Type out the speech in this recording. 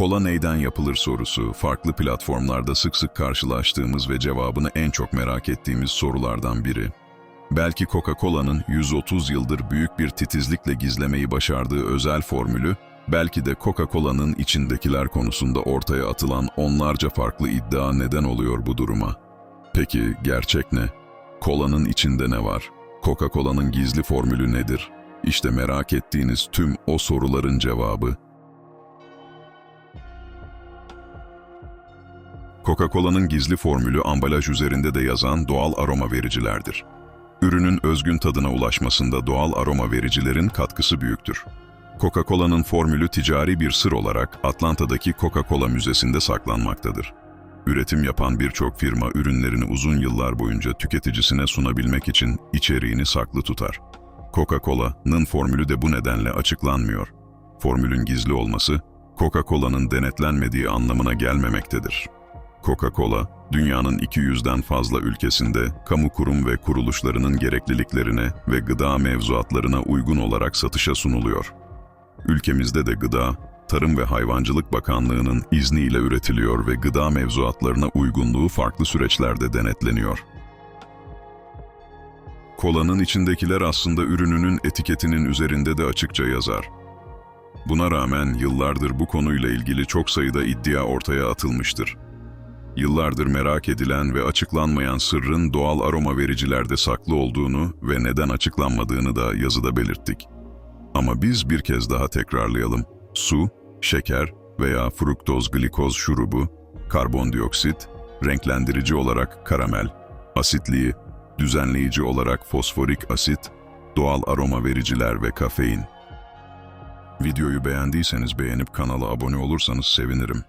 Kola neyden yapılır sorusu, farklı platformlarda sık sık karşılaştığımız ve cevabını en çok merak ettiğimiz sorulardan biri. Belki Coca-Cola'nın 130 yıldır büyük bir titizlikle gizlemeyi başardığı özel formülü, belki de Coca-Cola'nın içindekiler konusunda ortaya atılan onlarca farklı iddia neden oluyor bu duruma. Peki gerçek ne? Kolanın içinde ne var? Coca-Cola'nın gizli formülü nedir? İşte merak ettiğiniz tüm o soruların cevabı Coca-Cola'nın gizli formülü ambalaj üzerinde de yazan doğal aroma vericilerdir. Ürünün özgün tadına ulaşmasında doğal aroma vericilerin katkısı büyüktür. Coca-Cola'nın formülü ticari bir sır olarak Atlanta'daki Coca-Cola Müzesi'nde saklanmaktadır. Üretim yapan birçok firma ürünlerini uzun yıllar boyunca tüketicisine sunabilmek için içeriğini saklı tutar. Coca-Cola'nın formülü de bu nedenle açıklanmıyor. Formülün gizli olması, Coca-Cola'nın denetlenmediği anlamına gelmemektedir. Coca-Cola, dünyanın 200'den fazla ülkesinde kamu kurum ve kuruluşlarının gerekliliklerine ve gıda mevzuatlarına uygun olarak satışa sunuluyor. Ülkemizde de gıda, Tarım ve Hayvancılık Bakanlığı'nın izniyle üretiliyor ve gıda mevzuatlarına uygunluğu farklı süreçlerde denetleniyor. Kolanın içindekiler aslında ürününün etiketinin üzerinde de açıkça yazar. Buna rağmen yıllardır bu konuyla ilgili çok sayıda iddia ortaya atılmıştır. Yıllardır merak edilen ve açıklanmayan sırrın doğal aroma vericilerde saklı olduğunu ve neden açıklanmadığını da yazıda belirttik. Ama biz bir kez daha tekrarlayalım. Su, şeker veya fruktoz glikoz şurubu, karbondioksit, renklendirici olarak karamel, asitliği, düzenleyici olarak fosforik asit, doğal aroma vericiler ve kafein. Videoyu beğendiyseniz beğenip kanala abone olursanız sevinirim.